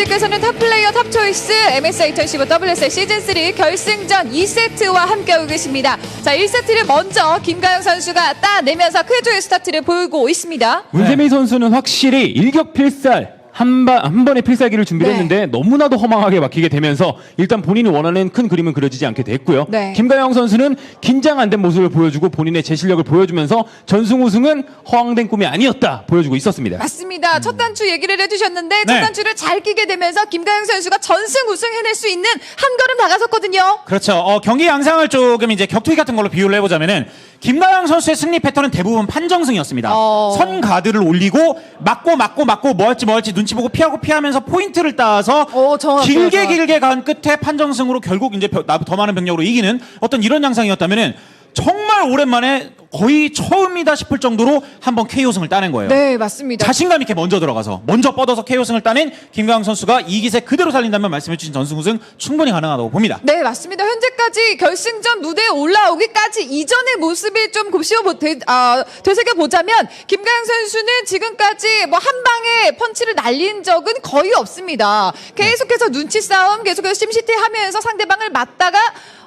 여러분들께서는 탑플레이어 탑초이스 MSI 2015 WSL 시즌3 결승전 2세트와 함께하고 계십니다. 자, 1세트를 먼저 김가영 선수가 따내면서 쾌조의 스타트를 보이고 있습니다. 문세미 선수는 확실히 일격필살 한, 바, 한 번의 필살기를 준비를 네. 했는데 너무나도 허망하게 막히게 되면서 일단 본인이 원하는 큰 그림은 그려지지 않게 됐고요. 네. 김가영 선수는 긴장 안 된 모습을 보여주고 본인의 제 실력을 보여주면서 전승 우승은 허황된 꿈이 아니었다 보여주고 있었습니다. 맞습니다. 첫 단추 얘기를 해주셨는데 첫 네. 단추를 잘 끼게 되면서 김가영 선수가 전승 우승 해낼 수 있는 한 걸음 다가섰거든요. 그렇죠. 어, 경기 양상을 조금 이제 격투기 같은 걸로 비유를 해보자면은 김나영 선수의 승리 패턴은 대부분 판정승이었습니다. 어. 선 가드를 올리고 맞고 맞고 맞고 뭐 할지 뭐 할지 눈치 보고 피하고 피하면서 포인트를 따서 어, 정확해요, 길게 정확. 길게 간 끝에 판정승으로 결국 이제 더 많은 병력으로 이기는 어떤 이런 양상이었다면은 정말 오랜만에 거의 처음이다 싶을 정도로 한번 KO승을 따낸 거예요. 네, 맞습니다. 자신감 있게 먼저 들어가서 먼저 뻗어서 KO승을 따낸 김가영 선수가 이 기세 그대로 살린다면 말씀해주신 전승 우승 충분히 가능하다고 봅니다. 네, 맞습니다. 현재까지 결승전 무대에 올라오기까지 이전의 모습이 좀 곱씹어 보, 되, 아, 되새겨 보자면 김가영 선수는 지금까지 뭐 한 방에 펀치를 날린 적은 거의 없습니다. 계속해서 눈치 싸움, 계속해서 심시티 하면서 상대방을 맞다가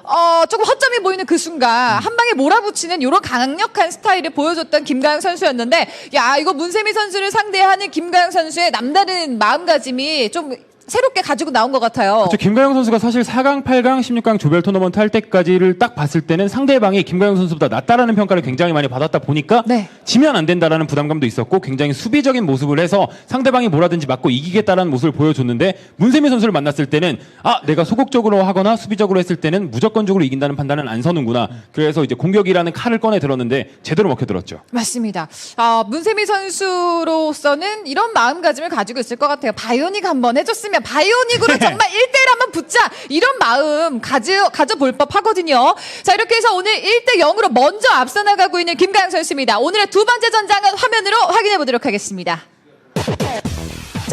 어, 조금 허점이 보이는 그 순간 한 방에 몰아붙이는 이런 강력한 스타일을 보여줬던 김가영 선수였는데 야 이거 문세미 선수를 상대하는 김가영 선수의 남다른 마음가짐이 좀 새롭게 가지고 나온 것 같아요. 저 김가영 선수가 사실 4강, 8강, 16강 조별 토너먼트 할 때까지를 딱 봤을 때는 상대방이 김가영 선수보다 낫다라는 평가를 굉장히 많이 받았다 보니까 네. 지면 안 된다라는 부담감도 있었고 굉장히 수비적인 모습을 해서 상대방이 뭐라든지 맞고 이기겠다라는 모습을 보여줬는데 문세미 선수를 만났을 때는 아 내가 소극적으로 하거나 수비적으로 했을 때는 무조건적으로 이긴다는 판단은 안 서는구나 그래서 이제 공격이라는 칼을 꺼내 들었는데 제대로 먹혀 들었죠. 맞습니다. 아, 문세미 선수로서는 이런 마음가짐을 가지고 있을 것 같아요. 바이오닉 한번 해줬으면 바이오닉으로 정말 1대1 한번 붙자 이런 마음 가져 가져볼 법 하거든요. 자 이렇게 해서 오늘 1대 0으로 먼저 앞서 나가고 있는 김가영 선수입니다. 오늘의 두 번째 전장은 화면으로 확인해 보도록 하겠습니다.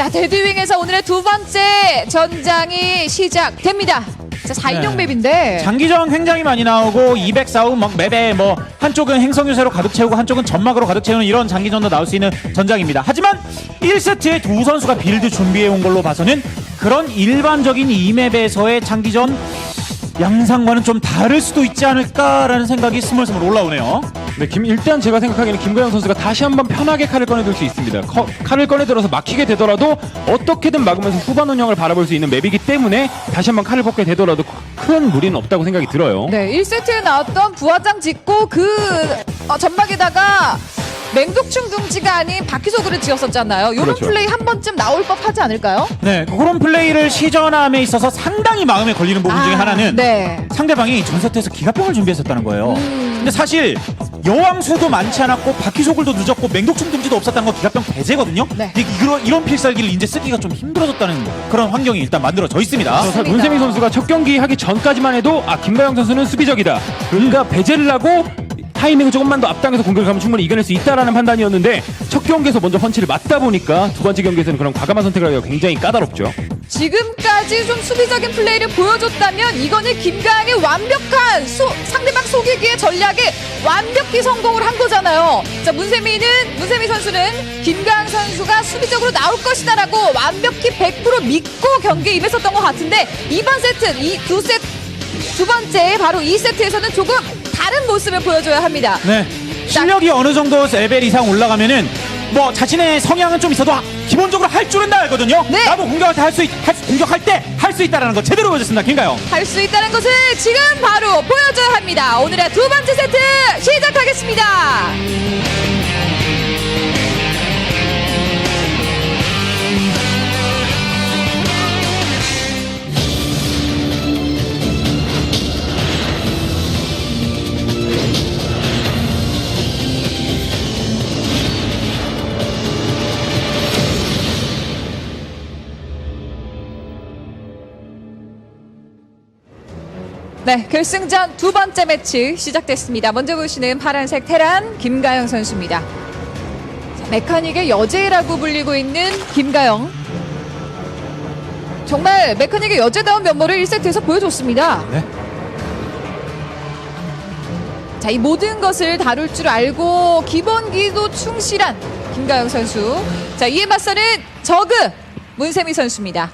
자 데뷔윙에서 오늘의 두 번째 전장이 시작됩니다. 자 4인용 네. 맵인데 장기전 굉장히 많이 나오고 200 싸움 막 맵에 뭐 한쪽은 행성 요새로 가득 채우고 한쪽은 점막으로 가득 채우는 이런 장기전도 나올 수 있는 전장입니다. 하지만 1세트에 두 선수가 빌드 준비해 온 걸로 봐서는 그런 일반적인 이 맵에서의 장기전 양상과는 좀 다를 수도 있지 않을까라는 생각이 스물스물 올라오네요. 네, 김, 일단 제가 생각하기에는 김가영 선수가 다시 한번 편하게 칼을 꺼내들 수 있습니다. 커- 칼을 꺼내들어서 막히게 되더라도 어떻게든 막으면서 후반 운영을 바라볼 수 있는 맵이기 때문에 다시 한번 칼을 뽑게 되더라도 큰 무리는 없다고 생각이 들어요. 네, 1세트에 나왔던 부화장 짓고 그 어, 전막에다가 맹독충 둥지가 아닌 바퀴속으로 지었었잖아요. 이런 그렇죠. 플레이 한 번쯤 나올 법하지 않을까요? 네, 그런 플레이를 시전함에 있어서 상당히 마음에 걸리는 부분 중에 아, 하나는 네. 상대방이 전 세트에서 기가병을 준비했었다는 거예요. 음. 근데 사실 여왕수도 많지 않았고 바퀴소굴도 늦었고 맹독충 둥지도 없었다는 건 기가병 배제거든요. 네. 근데 이런, 이런 필살기를 이제 쓰기가 좀 힘들어졌다는 그런 환경이 일단 만들어져 있습니다. 그래서 맞습니다. 문세민 선수가 첫 경기 하기 전까지만 해도 아 김가영 선수는 수비적이다. 그러니까 배제를 하고 타이밍을 조금만 더 앞당겨서 공격을 하면 충분히 이겨낼 수 있다라는 판단이었는데 첫 경기에서 먼저 펀치를 맞다 보니까 두 번째 경기에서는 그런 과감한 선택을 하기가 굉장히 까다롭죠. 지금까지 좀 수비적인 플레이를 보여줬다면 이거는 김가영의 완벽한 소- 상대방 속이기의 전략에 완벽히 성공을 한 거잖아요. 자, 문세미는 문세미 선수는 김가영 선수가 수비적으로 나올 것이다라고 완벽히 100% 믿고 경기에 임했었던 것 같은데 이번 세트 이 두 세트 두 번째 바로 이 세트에서는 조금 다른 모습을 보여줘야 합니다. 네. 실력이 어느 정도 레벨 이상 올라가면은 뭐 자신의 성향은 좀 있어도 아, 기본적으로 할 줄은 다 알거든요. 네. 나도 공격할 때 할 수 공격할 때 할 수 있다라는 거 제대로 보여줬습니다. 김가영. 할 수 있다는 것을 지금 바로 보여줘야 합니다. 오늘의 두 번째 세트 시작하겠습니다. 네, 결승전 두 번째 매치 시작됐습니다. 먼저 보시는 파란색 테란 김가영 선수입니다. 자, 메카닉의 여제라고 불리고 있는 김가영. 정말 메카닉의 여제다운 면모를 1세트에서 보여줬습니다. 네. 자, 이 모든 것을 다룰 줄 알고 기본기도 충실한 김가영 선수. 자, 이에 맞서는 저그 문세미 선수입니다.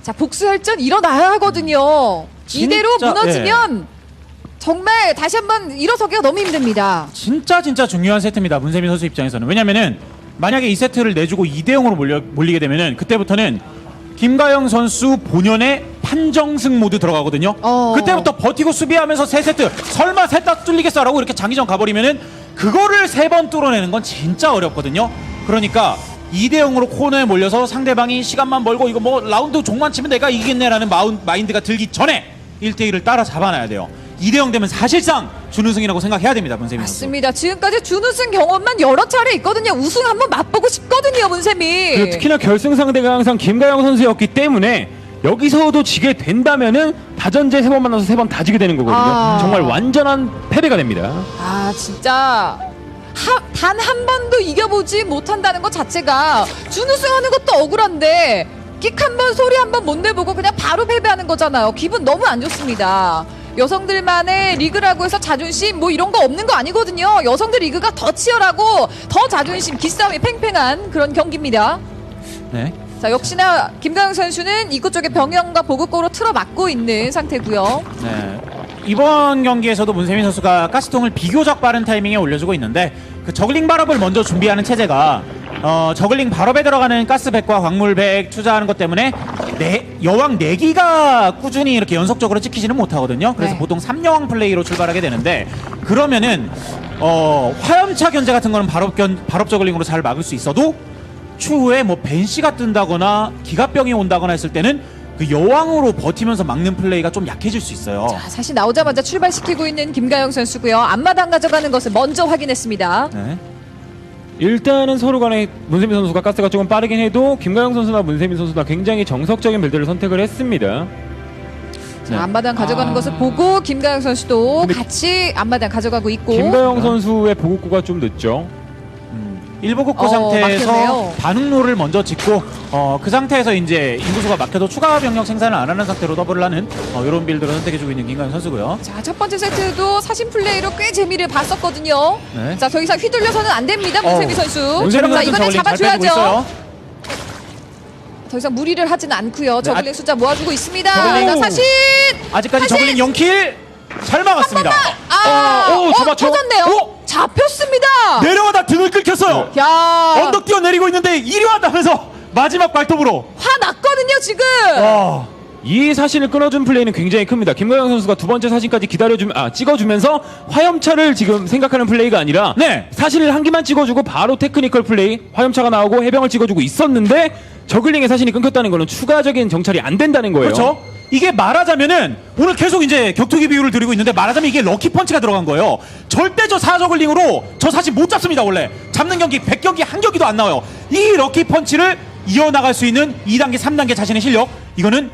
자 복수 혈전 일어나야 하거든요. 진짜, 이대로 무너지면 정말 다시 한번 일어서기가 너무 힘듭니다. 진짜 진짜 중요한 세트입니다. 문세민 선수 입장에서는 왜냐면은 만약에 이 세트를 내주고 2대 0으로 몰려, 몰리게 되면은 그때부터는 김가영 선수 본연의 판정승 모드 들어가거든요. 어. 그때부터 버티고 수비하면서 세 세트 설마 셋다 뚫리겠어라고 이렇게 장기전 가버리면은 그거를 세 번 뚫어내는 건 진짜 어렵거든요. 그러니까 2대 0으로 코너에 몰려서 상대방이 시간만 벌고 이거 뭐 라운드 종만 치면 내가 이기겠네라는 마운, 마인드가 들기 전에 1대 1을 따라 잡아놔야 돼요. 2대 0 되면 사실상 준우승이라고 생각해야 됩니다, 문세민 선수. 맞습니다. 지금까지 준우승 경험만 여러 차례 있거든요. 우승 한번 맛보고 싶거든요, 문세미. 그리고 특히나 결승 상대가 항상 김가영 선수였기 때문에 여기서도 지게 된다면은 다전제 세 번 만나서 세 번 다 지게 되는 거거든요. 아. 정말 완전한 패배가 됩니다. 아 진짜 단 한 번도 이겨보지 못한다는 것 자체가 준우승 하는 것도 억울한데 끽 한 번 소리 한 번 못 내보고 그냥 바로 패배하는 거잖아요. 기분 너무 안 좋습니다. 여성들만의 리그라고 해서 자존심 뭐 이런 거 없는 거 아니거든요. 여성들 리그가 더 치열하고 더 자존심 기싸움이 팽팽한 그런 경기입니다. 네. 자 역시나 김가영 선수는 이곳 쪽에 병영과 보급고로 틀어 막고 있는 상태고요. 네. 이번 경기에서도 문세민 선수가 가스통을 비교적 빠른 타이밍에 올려주고 있는데 그 저글링 발업을 먼저 준비하는 체제가 어, 저글링 발업에 들어가는 가스백과 광물백 투자하는 것 때문에 네, 여왕 4기가 꾸준히 이렇게 연속적으로 찍히지는 못하거든요. 그래서 네. 보통 3여왕 플레이로 출발하게 되는데 그러면은 어, 화염차 견제 같은 거는 발업, 견, 발업 저글링으로 잘 막을 수 있어도 추후에 뭐 벤시가 뜬다거나 기갑병이 온다거나 했을 때는 그 여왕으로 버티면서 막는 플레이가 좀 약해질 수 있어요. 자, 사실 나오자마자 출발시키고 있는 김가영 선수고요. 앞마당 가져가는 것을 먼저 확인했습니다. 네. 일단은 서로 간에 문세민 선수가 가스가 조금 빠르긴 해도 김가영 선수나 문세민 선수나 굉장히 정석적인 빌드를 선택을 했습니다. 자, 네. 앞마당 가져가는 아. 것을 보고 김가영 선수도 같이 앞마당 가져가고 있고 김가영 선수의 보급구가 좀 늦죠. 일보국고 어, 상태에서 막혔네요. 반응로를 먼저 짓고 어, 그 상태에서 이제 인구수가 막혀도 추가 병력 생산을 안 하는 상태로 더블을 하는 어, 이런 빌드를 선택해주고 있는 김가영 선수고요. 자, 첫 번째 세트도 사신 플레이로 꽤 재미를 봤었거든요. 네. 자, 더 이상 휘둘려서는 안 됩니다, 문세미 어, 선수. 문세민 자, 빼고 잡아줘야죠. 더 이상 무리를 하지는 않고요. 저글링 아- 숫자 모아주고 있습니다. 자, 사신! 아직까지 사실- 저글링 0킬 잘 막았습니다. 아, 어, 어, 어, 잡았죠? 터졌네요. 어? 잡혔습니다. 내려가다 등을 끊겼어요. 야, 언덕 뛰어 내리고 있는데 이리 왔다면서 마지막 발톱으로. 화 났거든요, 지금. 와. 이 사신을 끊어준 플레이는 굉장히 큽니다. 김가영 선수가 두 번째 사신까지 기다려주면 아 찍어주면서 화염차를 지금 생각하는 플레이가 아니라 네. 사신을 한 개만 찍어주고 바로 테크니컬 플레이 화염차가 나오고 해병을 찍어주고 있었는데 저글링의 사신이 끊겼다는 거는 추가적인 정찰이 안 된다는 거예요. 그렇죠. 이게 말하자면은 오늘 계속 이제 격투기 비율을 드리고 있는데 말하자면 이게 럭키 펀치가 들어간 거예요. 절대 저 사저글링으로 저 사실 못 잡습니다 원래. 잡는 경기 100경기 한 경기도 안 나와요. 이 럭키 펀치를 이어나갈 수 있는 2단계 3단계 자신의 실력 이거는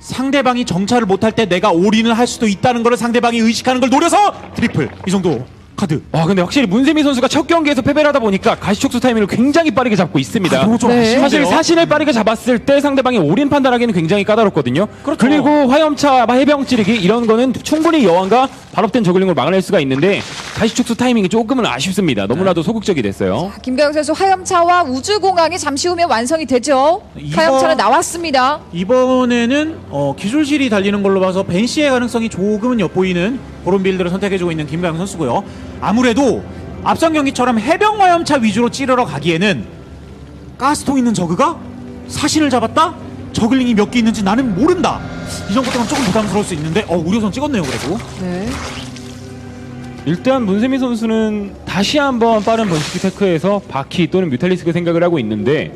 상대방이 정찰을 못할 때 내가 올인을 할 수도 있다는 걸 상대방이 의식하는 걸 노려서 트리플 이 정도 카드. 와 근데 확실히 문세미 선수가 첫 경기에서 패배를 하다 보니까 가시촉수 타이밍을 굉장히 빠르게 잡고 있습니다. 아, 너무 좀 네. 아쉬운데요. 사실 사신을 빠르게 잡았을 때 상대방이 올인 판단하기는 굉장히 까다롭거든요. 그렇죠. 리고 화염차, 해병 찌르기 이런 거는 충분히 여왕과 발업된 저글링으로 막아낼 수가 있는데 가시촉수 타이밍이 조금은 아쉽습니다. 너무나도 소극적이 됐어요. 김가영 선수 화염차와 우주공항이 잠시 후면 완성이 되죠. 이거- 화염차는 나왔습니다. 이번에는 어, 기술실이 달리는 걸로 봐서 벤시의 가능성이 조금은 엿보이는 그런 빌드를 선택해주고 있는 김가영 선수고요. 아무래도 앞선 경기처럼 해병 화염차 위주로 찌르러 가기에는 가스통 있는 저그가 사신을 잡았다? 저글링이 몇 개 있는지 나는 모른다. 이 정도면 조금 부담스러울 수 있는데 어 우려선 찍었네요 그래도. 네. 일단 문세미 선수는 다시 한번 빠른 번식기 테크에서 바퀴 또는 뮤탈리스크 생각을 하고 있는데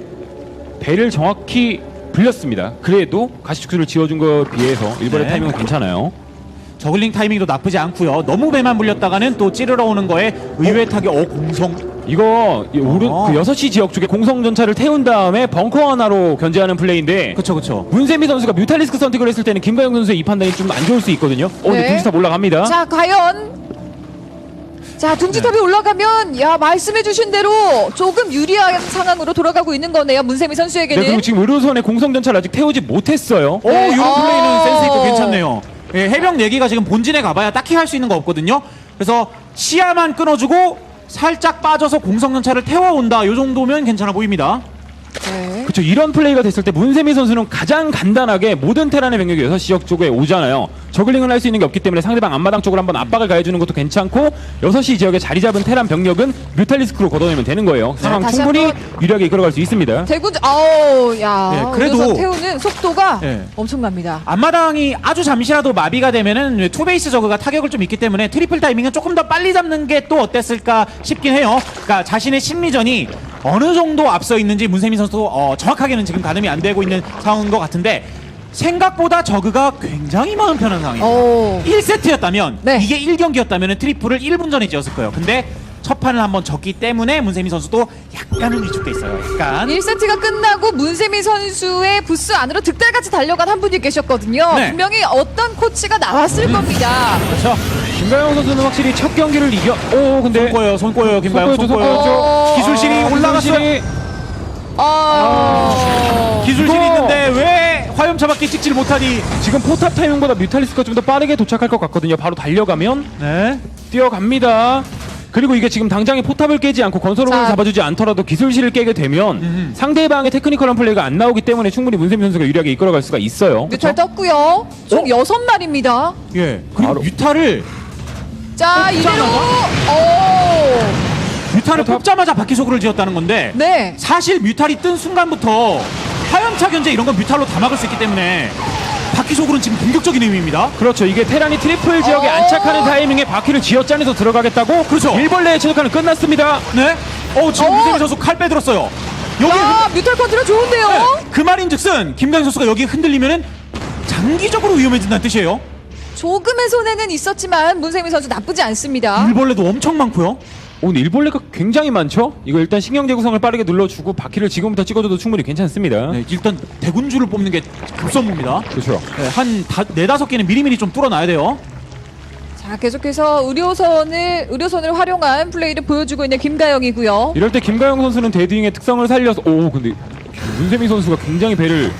배를 정확히 불렸습니다. 그래도 가시축수를 지어준 거에 비해서 일본의 네. 타이밍은 괜찮아요. 저글링 타이밍도 나쁘지 않고요. 너무 배만 불렸다가는 또 찌르러 오는 거에 의외 타격 어 공성. 이거 이 오른 어. 그 6시 지역 쪽에 공성 전차를 태운 다음에 벙커 하나로 견제하는 플레이인데 그쵸 그쵸. 문세미 선수가 뮤탈리스크 선택을 했을 때는 김가영 선수의 이 판단이 좀 안 좋을 수 있거든요. 어, 근데 네. 둥지탑 올라갑니다. 자, 과연 자, 둥지탑이 네. 올라가면 야, 말씀해 주신 대로 조금 유리한 상황으로 돌아가고 있는 거네요. 문세미 네, 선수에게는. 그리고 지금 의료선에 공성 전차를 아직 태우지 못했어요. 오, 네. 이런 어. 플레이는 센스 있고 괜찮네요. 예, 해병 4개가 지금 본진에 가봐야 딱히 할 수 있는 거 없거든요. 그래서 시야만 끊어주고 살짝 빠져서 공성전차를 태워온다. 요 정도면 괜찮아 보입니다. 네. 그렇죠. 이런 플레이가 됐을 때 문세민 선수는 가장 간단하게 모든 테란의 병력이 6시 쪽에 오잖아요. 저글링을 할 수 있는 게 없기 때문에 상대방 앞마당 쪽으로 한번 압박을 가해주는 것도 괜찮고 6시 지역에 자리 잡은 테란 병력은 뮤탈리스크로 걷어내면 되는 거예요. 상황 다시 충분히 한번. 유리하게 이끌어갈 수 있습니다. 대구 아우 야 네, 그래도- 그래도 태우는 속도가 네. 엄청납니다. 앞마당이 아주 잠시라도 마비가 되면은 투베이스 저그가 타격을 좀 있기 때문에 트리플 타이밍은 조금 더 빨리 잡는 게 또 어땠을까 싶긴 해요. 그러니까 자신의 심리전이 어느 정도 앞서 있는지 문세민 선수도 어, 정확하게는 지금 가늠이 안 되고 있는 상황인 것 같은데 생각보다 저그가 굉장히 마음 편한 상황이에요. 오 1세트였다면 네. 이게 1경기였다면 트리플을 1분 전에 지었을 거예요. 근데 첫 판을 한번 졌기 때문에 문세민 선수도 약간은 위축돼 있어요. 약간. 1세트가 끝나고 문세미 선수의 부스 안으로 득달같이 달려간 한 분이 계셨거든요. 네. 분명히 어떤 코치가 나왔을 겁니다. 그렇죠. 김가영 선수는 확실히 첫 경기를 이겨. 오 근데 손 꼬여요. 손 꼬여요. 김가영 손손 꼬여요. 꼬여죠. 기술실이 올라갔어요. 기술실이 아, 기술실이 이거- 있는데 왜 화염차밖에 찍질 못하니? 지금 포탑 타이밍보다 뮤탈리스크가 좀 더 빠르게 도착할 것 같거든요. 바로 달려가면 네. 뛰어갑니다. 그리고 이게 지금 당장에 포탑을 깨지 않고 건설로를 자. 잡아주지 않더라도 기술실을 깨게 되면 음흠. 상대방의 테크니컬한 플레이가 안 나오기 때문에 충분히 문세민 선수가 유리하게 이끌어갈 수가 있어요. 뮤탈 떴고요. 총 어? 여섯 마리입니다. 예. 그리고 바로. 뮤타를 자 이대로 오, 뮤타를 뽑자마자 바퀴 소구를 지었다는 건데 네. 사실 뮤탈이 뜬 순간부터 화염차 견제 이런 건 뮤탈로 다 막을 수 있기 때문에 바퀴 소구는 지금 공격적인 의미입니다. 그렇죠. 이게 테란이 트리플 지역에 어. 안착하는 타이밍에 바퀴를 쥐어짜내서 들어가겠다고 그렇죠. 일벌레의 최적화는 끝났습니다. 네. 어 지금 어. 문세민 선수 칼 빼들었어요. 여기 야 뮤탈 컨트롤 좋은데요. 네, 그 말인즉슨 김강 선수가 여기 흔들리면은 장기적으로 위험해진다는 뜻이에요. 조금의 손해는 있었지만 문세미 선수 나쁘지 않습니다. 일벌레도 엄청 많고요. 오, 근데 일벌레가 굉장히 많죠? 이거 일단 신경제 구성을 빠르게 눌러주고 바퀴를 지금부터 찍어줘도 충분히 괜찮습니다. 네, 일단 대군주를 뽑는 게 급선무입니다. 그렇죠. 네, 한 다, 네다섯 개는 미리미리 좀 뚫어놔야 돼요. 자 계속해서 의료선을 의료선을 활용한 플레이를 보여주고 있는 김가영이고요. 이럴 때 김가영 선수는 데드윙의 특성을 살려서 오 근데 문세민 선수가 굉장히 배를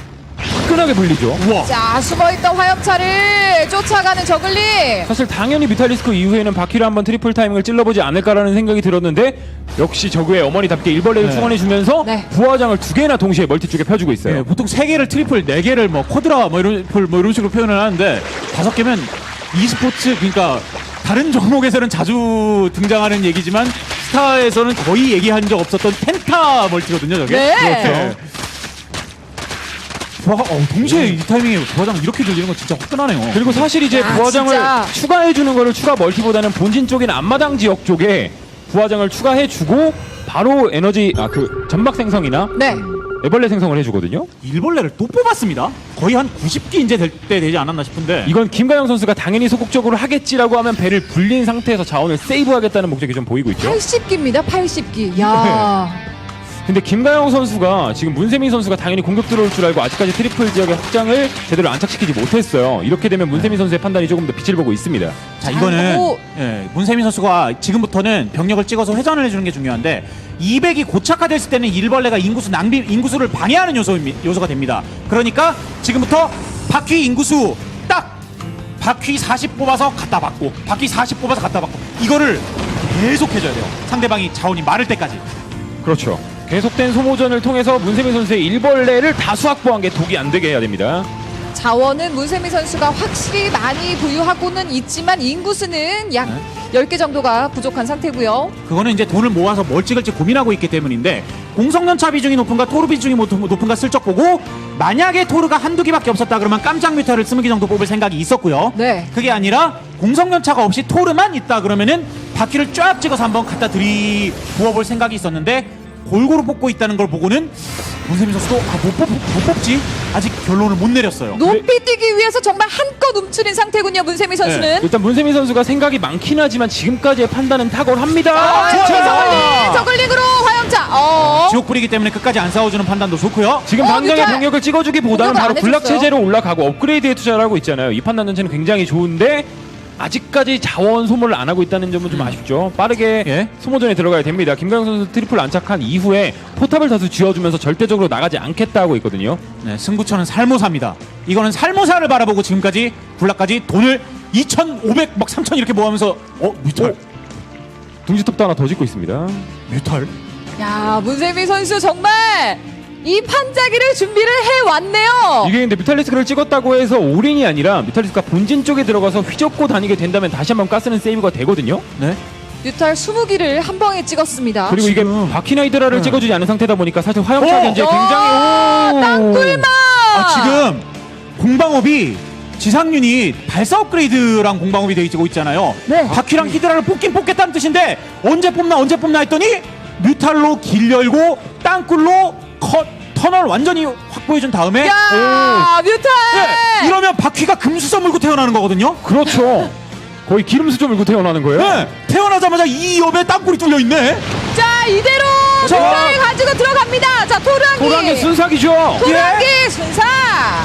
화끈하게 불리죠. 우와. 자 숨어있던 화염차를 쫓아가는 저글링. 사실 당연히 뮤탈리스크 이후에는 바퀴를 한번 트리플 타이밍을 찔러보지 않을까라는 생각이 들었는데 역시 저그의 어머니답게 일벌레를 네. 충원해주면서 네. 부화장을 두 개나 동시에 멀티 쪽에 펴주고 있어요. 네, 보통 세 개를 트리플, 네 개를 뭐 쿼드라 뭐 이런 뭐 이런 식으로 표현을 하는데 다섯 개면 e스포츠 그러니까 다른 종목에서는 자주 등장하는 얘기지만 스타에서는 거의 얘기한 적 없었던 펜타 멀티거든요, 저게. 네. 네. 와, 어, 동시에 이 타이밍에 부화장 이렇게 들리는 건 진짜 화끈하네요. 그리고 사실 이제 야, 부화장을 진짜. 추가해주는 거를 추가 멀티보다는 본진 쪽이나 앞마당 지역 쪽에 부화장을 추가해주고 바로 에너지 아 그 점막 생성이나 네. 애벌레 생성을 해주거든요. 일벌레를 또 뽑았습니다. 거의 한 90개 이제 될 때 되지 않았나 싶은데. 이건 김가영 선수가 당연히 소극적으로 하겠지라고 하면 배를 불린 상태에서 자원을 세이브하겠다는 목적이 좀 보이고 있죠. 80기입니다. 80기. 야. 근데 김가영 선수가 지금 문세민 선수가 당연히 공격 들어올 줄 알고 아직까지 트리플 지역의 확장을 제대로 안착시키지 못했어요. 이렇게 되면 문세민 선수의 판단이 조금 더 빛을 보고 있습니다. 자 이거는 오. 예, 문세민 선수가 지금부터는 병력을 찍어서 회전을 해주는 게 중요한데 200이 고착화됐을 때는 일벌레가 인구수 낭비 인구수를 방해하는 요소 요소가 됩니다. 그러니까 지금부터 바퀴 인구수 딱 바퀴 40 뽑아서 갖다 받고 바퀴 40 뽑아서 갖다 받고 이거를 계속 해줘야 돼요. 상대방이 자원이 마를 때까지. 그렇죠. 계속된 소모전을 통해서 문세민 선수의 일벌레를 다수 확보한 게 독이 안 되게 해야 됩니다. 자원은 문세미 선수가 확실히 많이 보유하고는 있지만 인구수는 약 네. 10개 정도가 부족한 상태고요. 그거는 이제 돈을 모아서 뭘 찍을지 고민하고 있기 때문인데 공성연차 비중이 높은가 토르 비중이 못- 높은가 슬쩍 보고 만약에 토르가 한두 개밖에 없었다 그러면 깜짝 뮤타를 20개 정도 뽑을 생각이 있었고요. 네. 그게 아니라 공성연차가 없이 토르만 있다 그러면은 바퀴를 쫙 찍어서 한번 갖다 들이 부어볼 생각이 있었는데 골고루 뽑고 있다는 걸 보고는 문세민 선수도 아, 못, 뽑, 못 뽑지 아직 결론을 못 내렸어요. 높이 뛰기 위해서 정말 한껏 움츠린 상태군요. 문세미 선수는. 일단 문세민 선수가 생각이 많긴 하지만 지금까지의 판단은 탁월합니다. 아, 진짜! 저글링, 저글링으로 화염차. 어. 지옥 뿌리기 때문에 끝까지 안 싸워주는 판단도 좋고요. 지금 어, 당장의 뮤탈! 병력을 찍어주기보다는 공격을 바로 안 군락 해줬어요. 체제로 올라가고 업그레이드에 투자를 하고 있잖아요. 이 판단 자체는 굉장히 좋은데 아직까지 자원 소모를 안 하고 있다는 점은 좀 아쉽죠. 빠르게 예. 소모전에 들어가야 됩니다. 김강현 선수 트리플 안착한 이후에 포탑을 다수 쥐어주면서 절대적으로 나가지 않겠다 하고 있거든요. 네, 승부처는 살모사입니다. 이거는 살모사를 바라보고 지금까지 군락까지 돈을 2,500, 막 3,000 이렇게 모으면서 어 뮤탈, 둥지톱도 하나 더 짓고 있습니다. 뮤탈. 야, 문세미 선수 정말 이 판자기를 준비를 해왔네요. 이게 근데 뮤탈리스크를 찍었다고 해서 올인이 아니라 뮤탈리스크가 본진 쪽에 들어가서 휘젓고 다니게 된다면 다시 한번 가스는 세이브가 되거든요. 네. 뮤탈 20기를 한 방에 찍었습니다. 그리고 이게 바퀴나이드라를 네. 찍어주지 않은 상태다 보니까 사실 화염차 오! 야, 굉장히 오! 땅굴만! 아, 지금 공방업이 지상 유닛 발사 업그레이드랑 공방업이 되어 있잖아요. 네. 바퀴랑 히드라를 뽑긴 뽑겠다는 뜻인데 언제 뽑나 언제 뽑나 했더니 뮤탈로 길 열고 땅굴로 컷 터널 완전히 확보해준 다음에 야, 뮤탈! 네, 이러면 바퀴가 금수저 물고 태어나는 거거든요. 그렇죠. 거의 기름 수저 물고 태어나는 거예요. 네, 태어나자마자 이 옆에 땅굴이 뚫려 있네. 자, 이대로 자. 뮤탈 가지고 들어갑니다. 자, 토랑기. 도랑의 순삭이죠. 토랑기 순사.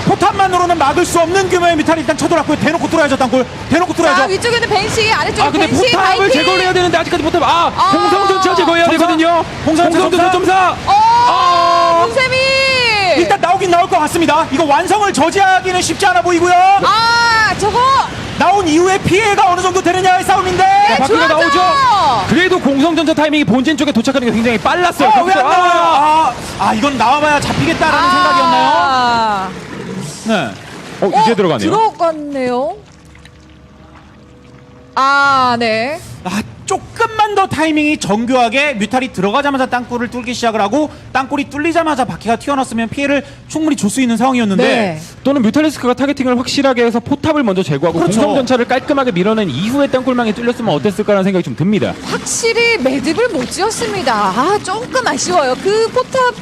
포탄만으로는 막을 수 없는 규모의 뮤탈이 일단 쳐들어왔고요. 대놓고 뚫어야죠 땅굴. 대놓고 자, 뚫어야죠. 위쪽에 있는 벤시, 아래쪽에 아 근데 벤시, 포탑을 바이킹. 제거를 해야 되는데 아직까지 포탑 아, 아. 공성전차 제거해야 점사? 되거든요. 공성전차 공성전차 점사. 어, 아. 문세미. 일단 나오긴 나올 것 같습니다. 이거 완성을 저지하기는 쉽지 않아 보이고요. 아, 저거. 나온 이후에 피해가 어느 정도 되느냐의 싸움인데. 네, 바퀴가 좋아져. 나오죠. 그래도 공성전차 타이밍이 본진 쪽에 도착하는 게 굉장히 빨랐어요. 어, 왜안 거기서- 나와요? 아. 아, 아, 이건 나와봐야 잡히겠다라는 아. 생각이었나요? 네. 어, 이제 들어가네요. 들어갔네요. 아, 네. 아, 조금만 더 타이밍이 정교하게 뮤탈이 들어가자마자 땅굴을 뚫기 시작을 하고 땅굴이 뚫리자마자 바퀴가 튀어나왔으면 피해를 충분히 줄 수 있는 상황이었는데 네. 또는 뮤탈리스크가 타겟팅을 확실하게 해서 포탑을 먼저 제거하고 그렇죠. 공성전차를 깔끔하게 밀어낸 이후에 땅굴망에 뚫렸으면 어땠을까라는 생각이 좀 듭니다. 확실히 매듭을 못 지었습니다. 아, 조금 아쉬워요. 그 포탑.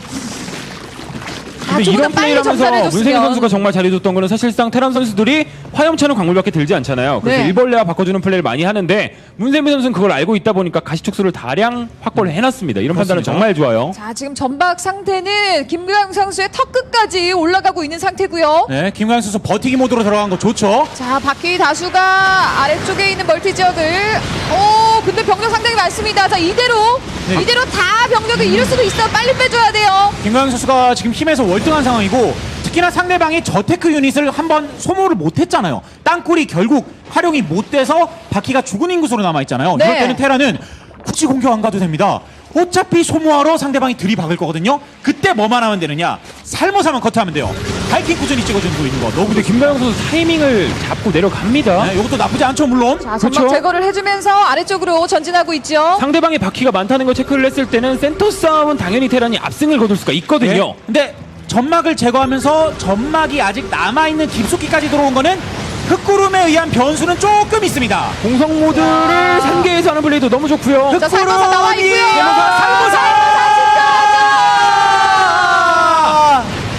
아, 근데 이런 빨리 플레이를 점사를 하면서 문세민. 선수가 정말 잘해줬던 거는 사실상 테란 선수들이 화염차는 광물밖에 들지 않잖아요. 그래서 네. 일벌레와 바꿔주는 플레이를 많이 하는데 문세민 선수는 그걸 알고 있다 보니까 가시촉수를 다량 확보를 해놨습니다. 이런 판단은 그렇습니다. 정말 좋아요. 자, 지금 전박 상태는 김규영 선수의 턱 끝까지 올라가고 있는 상태고요. 네, 김광현 선수 버티기 모드로 들어간 거 좋죠. 자, 바퀴 다수가 아래쪽에 있는 멀티 지역을 오, 근데 병력 상당히 많습니다. 자, 이대로 네. 이대로 다 병력을 잃을 수도 있어. 빨리 빼줘야 돼요. 김광현 선수가 지금 힘에서 월등한 상황이고 특히나 상대방이 저테크 유닛을 한번 소모를 못했잖아요. 땅굴이 결국 활용이 못 돼서 바퀴가 죽은 인구수로 남아 있잖아요. 네. 이럴 때는 테라는 굳이 공격 안 가도 됩니다. 어차피 소모하러 상대방이 들이박을 거거든요. 그때 뭐만 하면 되느냐? 살모사만 커트하면 돼요. 바이킹 꾸준히 찍어주고 있는 거. 너무 근데 김가영 선수 타이밍을 잡고 내려갑니다. 네, 이것도 나쁘지 않죠, 물론. 자, 전막 그렇죠. 제거를 해주면서 아래쪽으로 전진하고 있죠. 상대방의 바퀴가 많다는 걸 체크를 했을 때는 센터 싸움은 당연히 테란이 압승을 거둘 수가 있거든요. 네. 근데 점막을 제거하면서 점막이 아직 남아있는 깊숙이까지 들어온 거는 흑구름에 의한 변수는 조금 있습니다. 공성 모드를 상계해서 하는 플레이도 너무 좋고요. 자, 살모사 나와 있고요. 살모사! 살모사!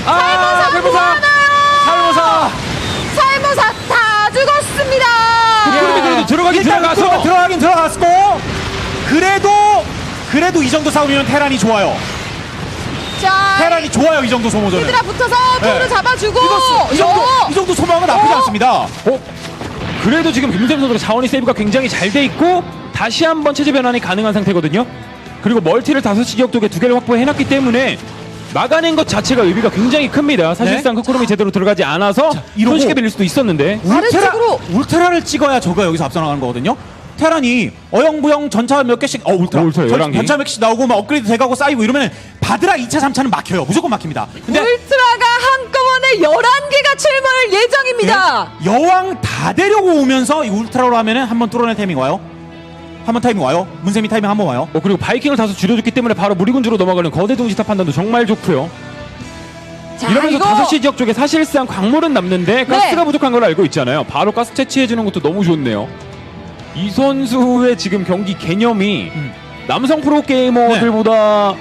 아, 살모사! 살모사! 살모사 다 죽었습니다. 흑구름이 그래도 들어가긴 일단 들어가서 흑구름은 들어가긴 들어갔고 그래도 그래도 이 정도 싸움이면 테란이 좋아요. 자, 테란이 좋아요 이 정도 소모전은. 히드라 붙어서 토를 네. 잡아주고. 이 정도 요. 이 정도 소모하면 나쁘지 어? 않습니다. 어? 그래도 지금 김샘 선수가 자원이 세이브가 굉장히 잘 돼 있고 다시 한번 체제 변환이 가능한 상태거든요. 그리고 멀티를 다섯 시 지역 쪽에 두 개를 확보해놨기 때문에 막아낸 것 자체가 의미가 굉장히 큽니다. 사실상 네. 흑구름이 제대로 들어가지 않아서 이러고- 손쉽게 밀릴 수도 있었는데 아래쪽으로. 울트라를 찍어야 저가 여기서 앞서 나가는 거거든요. 테란이 어영부영 전차 몇 개씩 어 울트라, 어, 울트라 전- 11개. 전차 몇 개씩 나오고 막 업그레이드 돼가고 쌓이고 이러면 바드라 2차 3차는 막혀요 무조건 막힙니다 근데 울트라가 한꺼번에 11개가 출몰 예정입니다. 예? 여왕 다 데려고 오면서 이 울트라로 하면은 한번 뚫어낼 타이밍 와요 한번 타이밍 와요 문세미 타이밍 한번 와요 어, 그리고 바이킹을 다소 줄여줬기 때문에 바로 무리군주로 넘어가는 거대 동시탑 판단도 정말 좋고요. 자, 이러면서 이거 다섯 시 지역 쪽에 사실상 광물은 남는데 가스가 네. 부족한 걸 알고 있잖아요. 바로 가스 채취해주는 것도 너무 좋네요. 이 선수의 지금 경기 개념이 음. 남성 프로게이머들보다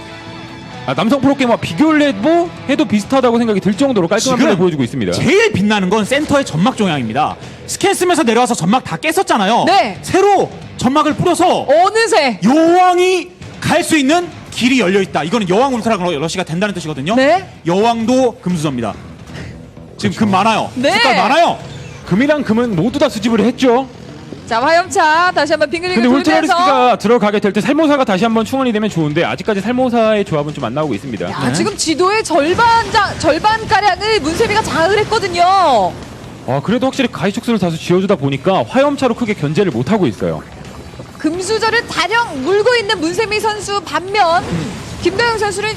아, 남성 프로게이머와 비교를 해도, 해도 비슷하다고 생각이 들 정도로 깔끔한 지금 플레이 보여주고 있습니다. 제일 빛나는 건 센터의 점막 종양입니다 스캔 쓰면서 내려와서 점막 다 깼었잖아요 네. 새로 점막을 뿌려서 어느새 여왕이 갈 수 있는 길이 열려 있다. 이거는 여왕 울트라 러시가 된다는 뜻이거든요. 네. 여왕도 금수저입니다. 지금 금 많아요. 네. 색깔 많아요. 금이랑 금은 모두 다 수집을 했죠. 자 화염차 다시 한번 빙글빙글 근데 돌면서 울트라리스크가 들어가게 될 때 살모사가 다시 한번 충원이 되면 좋은데 아직까지 살모사의 조합은 좀 안 나오고 있습니다. 야, 네. 지금 지도의 절반 장, 절반 가량을 문세미가 장악을 했거든요. 아, 그래도 확실히 가이촉수를 다소 지어주다 보니까 화염차로 크게 견제를 못 하고 있어요. 금수저를 다량 물고 있는 문세미 선수 반면 김도영 선수는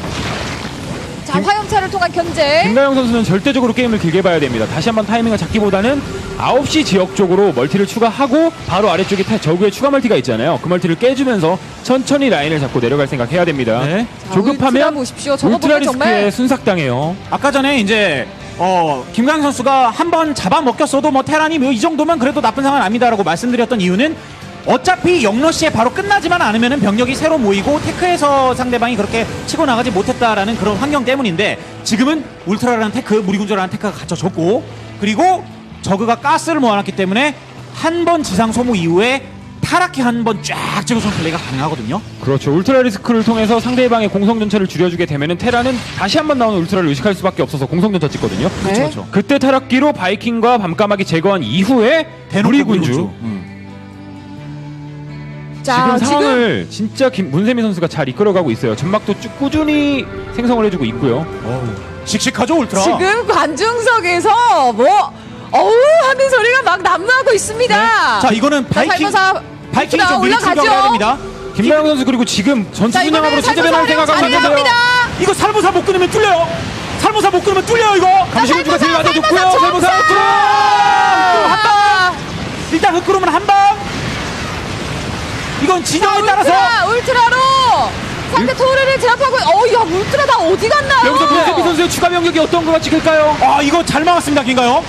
자, 화염차를 통한 견제. 김가영 선수는 절대적으로 게임을 길게 봐야 됩니다. 다시 한번 타이밍을 잡기보다는 9시 지역 쪽으로 멀티를 추가하고 바로 아래쪽에 타- 저그의 추가 멀티가 있잖아요. 그 멀티를 깨주면서 천천히 라인을 잡고 내려갈 생각 해야 됩니다. 네. 자, 울트라 조급하면 보십시오. 저거 울트라 보면 리스크에 정말 순삭당해요. 아까 전에 이제 어 김강 선수가 한 번 잡아먹혔어도 뭐 테란이 뭐이 정도면 그래도 나쁜 상황은 아니다라고 말씀드렸던 이유는 어차피 영러시에 바로 끝나지만 않으면은 병력이 새로 모이고 테크에서 상대방이 그렇게 치고 나가지 못했다라는 그런 환경 때문인데 지금은 울트라라는 테크 무리군주라는 테크가 갖춰졌고 그리고 저그가 가스를 모아놨기 때문에 한 번 지상 소모 이후에 타락기 한번 쫙 찍어주는 플레이가 가능하거든요. 그렇죠. 울트라 리스크를 통해서 상대방의 공성 전차를 줄여주게 되면은 테라는 다시 한 번 나오는 울트라를 의식할 수밖에 없어서 공성 전차 찍거든요. 네. 그렇죠. 그때 타락기로 바이킹과 밤까마귀 제거한 이후에 대놓고 무리군주 무리군주. 음. 자, 지금 상황을 진짜 김, 문세미 선수가 잘 이끌어가고 있어요. 전막도 쭉 꾸준히 생성을 해주고 있고요. 씩씩하죠 울트라. 지금 관중석에서 뭐 어우 하는 소리가 막 난무하고 있습니다. 네. 자 이거는 바이킹 살모사 바이킹이 좀 올라가죠. 해야 됩니다. 김가영 선수 그리고 지금 전투 자, 분양으로 이번에는 체제 변화를 살모사 생각하고 있는데요. 활용합니다. 이거 살모사 못 끊으면 뚫려요. 살모사 못 끊으면 뚫려요 이거. 감시군주가 제일 맞아줬고요. 살모사 살모사! 울트라! 아, 일단 흑구름은 한 방. 자, 진영에 따라서 울트라, 울트라로 상대 토르를 제압하고 어야 울트라 다 어디 갔나요? 여기서 문세미 선수의 추가 병력이 어떤 거가 찍힐까요? 아 이거 잘 막았습니다 긴가요?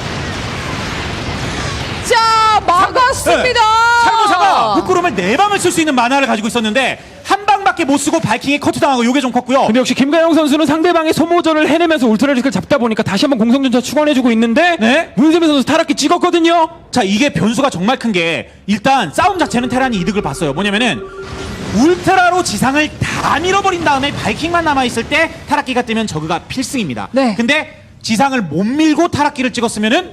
자 막았습니다. 네. 살모사가 흑구름을 네 방을 쓸 수 있는 만화를 가지고 있었는데 한 방밖에 못 쓰고 바이킹이 커트당하고 요게 좀 컸고요. 근데 역시 김가영 선수는 상대방의 소모전을 해내면서 울트라 리스크를 잡다 보니까 다시 한번 공성전차 추가해주고 있는데 네. 문세미 선수 타락기 찍었거든요. 자 이게 변수가 정말 큰 게 일단 싸움 자체는 테란이 이득을 봤어요 뭐냐면은 울트라로 지상을 다 밀어버린 다음에 바이킹만 남아있을 때 타락기가 뜨면 저그가 필승입니다 네. 근데 지상을 못 밀고 타락기를 찍었으면은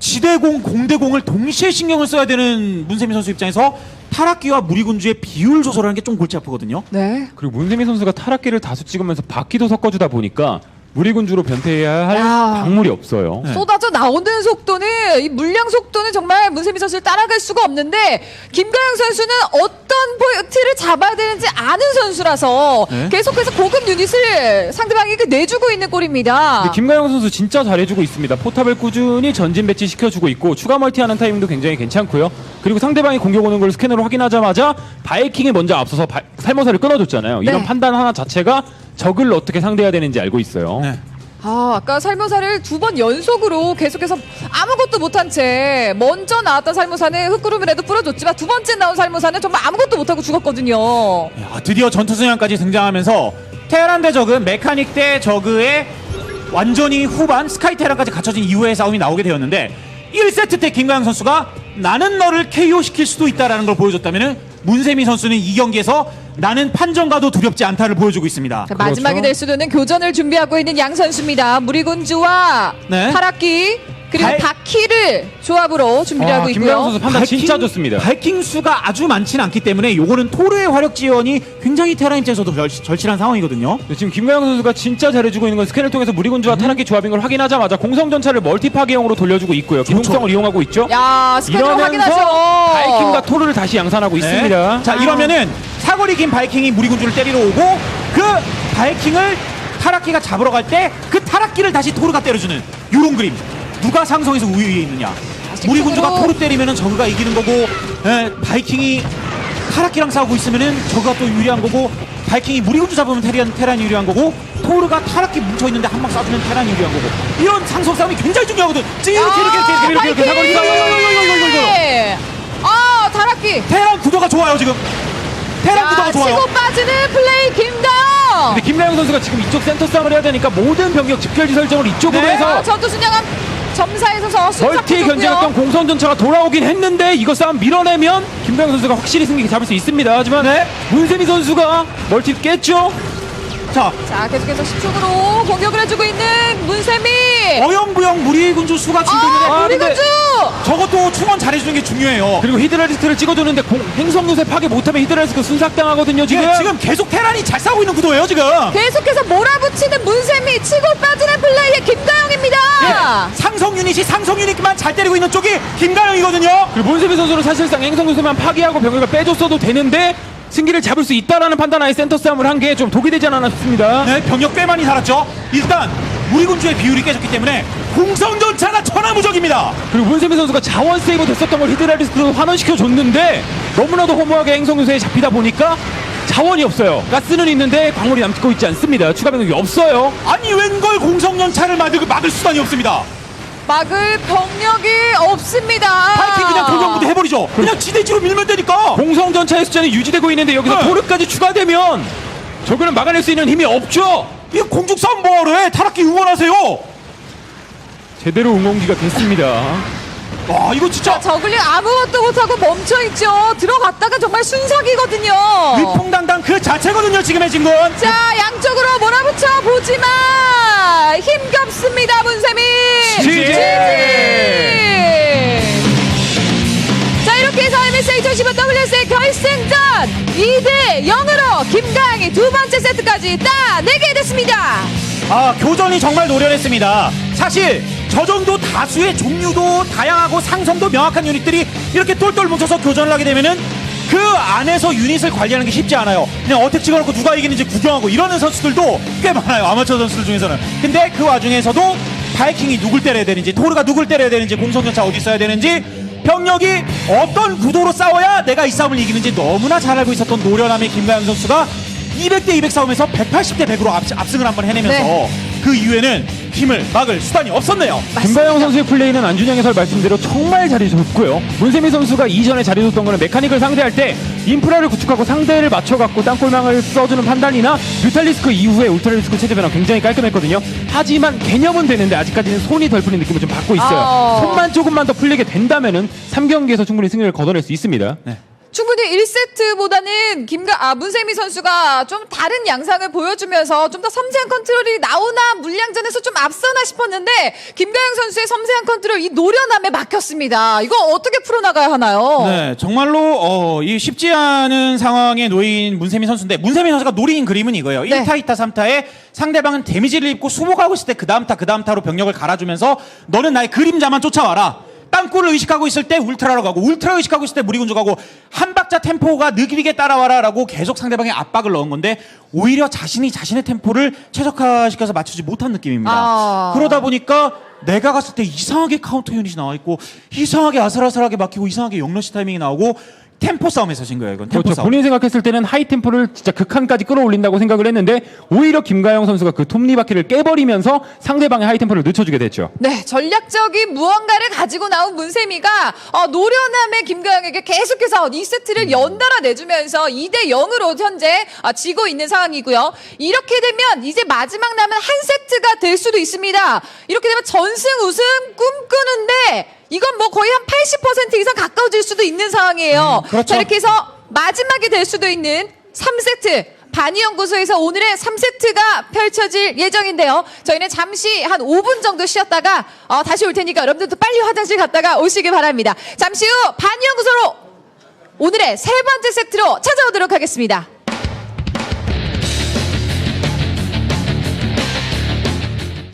지대공 공대공을 동시에 신경을 써야 되는 문세민 선수 입장에서 타락기와 무리군주의 비율 조절하는 게 좀 골치 아프거든요 네. 그리고 문세미 선수가 타락기를 다수 찍으면서 바퀴도 섞어주다 보니까 무리군주로 변태해야 할 야. 광물이 없어요. 네. 쏟아져 나오는 속도는 이 물량 속도는 정말 문세미 선수를 따라갈 수가 없는데 김가영 선수는 어떤 포인트를 잡아야 되는지 아는 선수라서 네. 계속해서 고급 유닛을 상대방에게 내주고 있는 꼴입니다. 근데 김가영 선수 진짜 잘해주고 있습니다. 포탑을 꾸준히 전진 배치 시켜주고 있고 추가 멀티하는 타이밍도 굉장히 괜찮고요. 그리고 상대방이 공격 오는 걸 스캐너로 확인하자마자 바이킹이 먼저 앞서서 바- 살모사를 끊어줬잖아요. 이런 네. 판단 하나 자체가 적을 어떻게 상대해야 되는지 알고 있어요. 네. 아, 아까 살모사를 두 번 연속으로 계속해서 아무것도 못한 채 먼저 나왔던 살모사는 흑구름이라도 뿌려줬지만 두 번째 나온 살모사는 정말 아무것도 못하고 죽었거든요. 야, 드디어 전투승향까지 등장하면서 테란 대 저그, 메카닉 대 저그의 완전히 후반 스카이 테란까지 갖춰진 이후의 싸움이 나오게 되었는데 1세트 때 김가영 선수가 나는 너를 KO 시킬 수도 있다라는 걸 보여줬다면은 문세미 선수는 이 경기에서 나는 판정가도 두렵지 않다를 보여주고 있습니다. 자, 마지막이 그렇죠. 될 수도 있는 교전을 준비하고 있는 양 선수입니다. 무리군주와 네. 타락기 그리고 발- 바퀴를 조합으로 준비를 아, 하고 김가영 있고요. 선수 판단 진짜 좋습니다. 바이킹 수가 아주 많지는 않기 때문에 요거는 토르의 화력 지원이 굉장히 테란 입장에서도 절, 절실한 상황이거든요. 근데 지금 김가영 선수가 진짜 잘해주고 있는 건 스캔을 통해서 무리군주와 음. 타락기 조합인 걸 확인하자마자 공성 전차를 멀티 파괴용으로 돌려주고 있고요. 기동성을 이용하고 있죠. 야, 이러면서 확인하죠. 바이킹과 토르를 다시 양산하고 있습니다. 네. 자 이러면은 사거리 긴 바이킹이 무리군주를 때리러 오고 그 바이킹을 타락기가 잡으러 갈 때 그 타락기를 다시 토르가 때려주는 요런 그림 누가 상성에서 우위에 있느냐 무리군주가 쪽으로. 토르 때리면은 저그가 이기는 거고 에, 바이킹이 타락기랑 싸우고 있으면은 저그가 또 유리한 거고 바이킹이 무리군주 잡으면 테란, 테란이 유리한 거고 토르가 타락기 뭉쳐있는데 한방 쏴주면 테란이 유리한 거고 이런 상성 싸움이 굉장히 중요하거든 이렇게 이렇게 이렇게 이렇게 이렇게 이렇게 네. 아, 타락기. 테란 구도가 좋아요 지금 테란 야, 구도가 좋아요 치고 빠지는 플레이 김가영. 근데 김가영 선수가 지금 이쪽 센터 싸움을 해야 되니까 모든 병력 집결지 설정을 이쪽으로 네. 해서 아, 전투 순양함 점사에 서서 멀티 견제했던 공성전차가 돌아오긴 했는데 이거 싸움 밀어내면 김가영 선수가 확실히 승리 잡을 수 있습니다. 하지만 네. 문세미 선수가 멀티 깼죠. 자 자, 계속해서 10초으로 공격을 해주고 있는 문세미. 어영부영 무리군주 수가 충돌인데 아, 무리군주. 저것도 충원 잘해주는 게 중요해요. 그리고 히드라리스크를 찍어줬는데 공, 행성 요새 파괴 못하면 히드라리스크 순삭당하거든요 지금. 지금 지금 계속 테란이 잘 싸우고 있는 구도예요 지금. 계속해서 몰아붙이는 문세미 치고 빠지는 플레이의 김가영입니다. 예, 상성 유닛이 상성 유닛만 잘 때리고 있는 쪽이 김가영이거든요. 그리고 문세미 선수는 사실상 행성 요새만 파괴하고 병력을 빼줬어도 되는데 승기를 잡을 수 있다라는 판단하에 센터 싸움을 한 게 좀 독이 되지 않았나 싶습니다. 네, 병력 꽤 많이 살았죠. 일단 무리군주의 비율이 깨졌기 때문에 공성전차가 천하무적입니다. 그리고 문세민 선수가 자원 세이브 됐었던 걸 히드라리스크로 환원시켜 줬는데 너무나도 허무하게 행성 요새에 잡히다 보니까 자원이 없어요. 가스는 있는데 광물이 남고 있지 않습니다. 추가 병력이 없어요. 아니 웬걸 공성전차를 막을, 막을 수단이 없습니다. 막을 병력이 없습니다. 파이팅 그냥 돌격부터 해버리죠. 그냥 지대지로 밀면 되니까. 공성 전차의 숫자는 유지되고 있는데 여기서 네. 토르까지 추가되면 저거는 막아낼 수 있는 힘이 없죠. 이 공중 싸움 뭐하러 해? 타락기 응원하세요. 제대로 응원기가 됐습니다. 와 이거 진짜 저글링 아무것도 못하고 멈춰있죠. 들어갔다가 정말 순삭이거든요. 위풍당당 그 자체거든요 지금의 진군. 자, 양쪽으로 몰아붙여 보지만 힘겹습니다, 문세민. 지지! 자, 이렇게 해서 MSA 2015 WS의 결승전 2대 0으로 김강이 두 번째 세트까지 따내게 됐습니다. 아 교전이 정말 노련했습니다. 사실 저 정도 다수의 종류도 다양하고 상성도 명확한 유닛들이 이렇게 똘똘 뭉쳐서 교전을 하게 되면은 그 안에서 유닛을 관리하는 게 쉽지 않아요. 그냥 어택 찍어놓고 누가 이기는지 구경하고 이러는 선수들도 꽤 많아요. 아마추어 선수들 중에서는. 근데 그 와중에서도 바이킹이 누굴 때려야 되는지, 토르가 누굴 때려야 되는지, 공성전차 어디 있어야 되는지, 병력이 어떤 구도로 싸워야 내가 이 싸움을 이기는지 너무나 잘 알고 있었던 노련함의 김가영 선수가 200대 200 싸움에서 180대 100으로 앞, 압승을 한번 해내면서 네. 그 이후에는 힘을 막을 수단이 없었네요. 김가영 선수의 플레이는 안준영 해설 말씀대로 정말 잘해줬고요. 문세민 선수가 이전에 잘해줬던 거는 메카닉을 상대할 때 인프라를 구축하고 상대를 맞춰갖고 땅골망을 써주는 판단이나 뮤탈리스크 이후에 울트라리스크 체제 변화 굉장히 깔끔했거든요. 하지만 개념은 되는데 아직까지는 손이 덜 풀린 느낌을 좀 받고 있어요. 아. 손만 조금만 더 풀리게 된다면은 3경기에서 충분히 승리를 거둬낼 수 있습니다. 충분히 1세트보다는 김가 아 문세미 선수가 좀 다른 양상을 보여주면서 좀 더 섬세한 컨트롤이 나오나 물량전에서 좀 앞서나 싶었는데 김가영 선수의 섬세한 컨트롤 이 노련함에 막혔습니다. 이거 어떻게 풀어나가야 하나요? 네, 정말로 어, 이 쉽지 않은 상황에 놓인 문세민 선수인데 문세민 선수가 노린 그림은 이거예요. 네. 1타, 2타, 3타에 상대방은 데미지를 입고 수복하고 있을 때 그 다음 타, 그 다음 타로 병력을 갈아주면서 너는 나의 그림자만 쫓아와라. 땅굴을 의식하고 있을 때 울트라로 가고 울트라 의식하고 있을 때 무리군주 가고 한 박자 템포가 느리게 따라와라라고 계속 상대방에 압박을 넣은 건데 오히려 자신이 자신의 템포를 최적화시켜서 맞추지 못한 느낌입니다. 아. 그러다 보니까 내가 갔을 때 이상하게 카운터 유닛이 나와 있고 이상하게 아슬아슬하게 막히고 이상하게 영러시 타이밍이 나오고 템포 싸움에서 진 거예요. 이건 템포 그렇죠. 싸움. 본인이 생각했을 때는 하이 템포를 진짜 극한까지 끌어올린다고 생각을 했는데 오히려 김가영 선수가 그 톱니바퀴를 깨버리면서 상대방의 하이 템포를 늦춰주게 됐죠. 네, 전략적인 무언가를 가지고 나온 문세미가 어, 노련함의 김가영에게 계속해서 이 세트를 연달아 내주면서 2대 0으로 현재 아, 지고 있는 상황이고요. 이렇게 되면 이제 마지막 남은 한 세트가 될 수도 있습니다. 이렇게 되면 전승 우승 꿈꾸는데 이건 뭐 거의 한 80% 이상 가까워질 수도 있는 상황이에요. 그렇죠. 자, 이렇게 해서 마지막이 될 수도 있는 3세트. 반이연구소에서 오늘의 3세트가 펼쳐질 예정인데요. 저희는 잠시 한 5분 정도 쉬었다가 어, 다시 올 테니까 여러분들도 빨리 화장실 갔다가 오시기 바랍니다. 잠시 후 반이연구소로 오늘의 세 번째 세트로 찾아오도록 하겠습니다.